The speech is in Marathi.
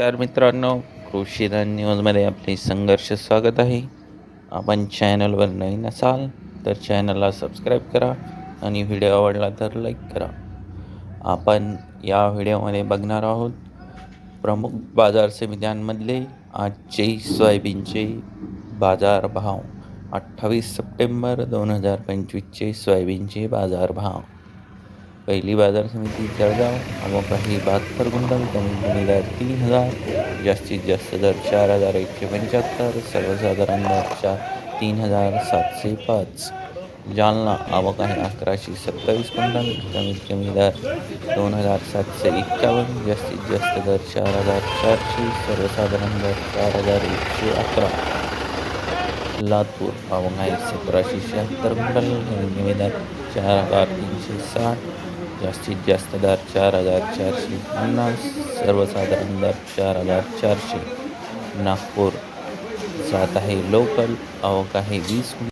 नमस्कार मित्रांनो कृषीधन न्यूजमध्ये आपले संघर्ष स्वागत आहे. आपण चॅनलवर नवीन असाल तर चॅनलला सबस्क्राईब करा आणि व्हिडिओ आवडला तर लाईक करा. आपण या व्हिडिओमध्ये बघणार आहोत प्रमुख बाजार समित्यांमधले आजचे सोयाबीनचे बाजारभाव. अठ्ठावीस सप्टेंबर दोन हजार पंचवीसचे सोयाबीनचे बाजारभाव. पहिली बाजार समिती जळगाव अमुक ही बहात्तर गुंठल कमी कमी दर तीन हजार जास्तीत जास्त दर चार हजार एकशे पंच्याहत्तर सर्वसाधारण दर चार तीन हजार सातशे पाच. जालना आवक आहे अकराशे सत्तावीस क्विंटल कमीत कमी दर दोन हजार सातशे एक्कावन्न जास्तीत जास्त दर चार हजार चारशे सर्वसाधारण दर चार हजार एकशे अकरा. लातूर आवक आहे सतराशे शहात्तर क्विंटल कमीत कमी दर चार हजार तीनशे साठ जास्तीत जास्त दर चार हजार चारशे पन्नास सर्वसाधारण दर चार हजार चारशे. नागपूर सात आहे लोकल आवक आहे वीस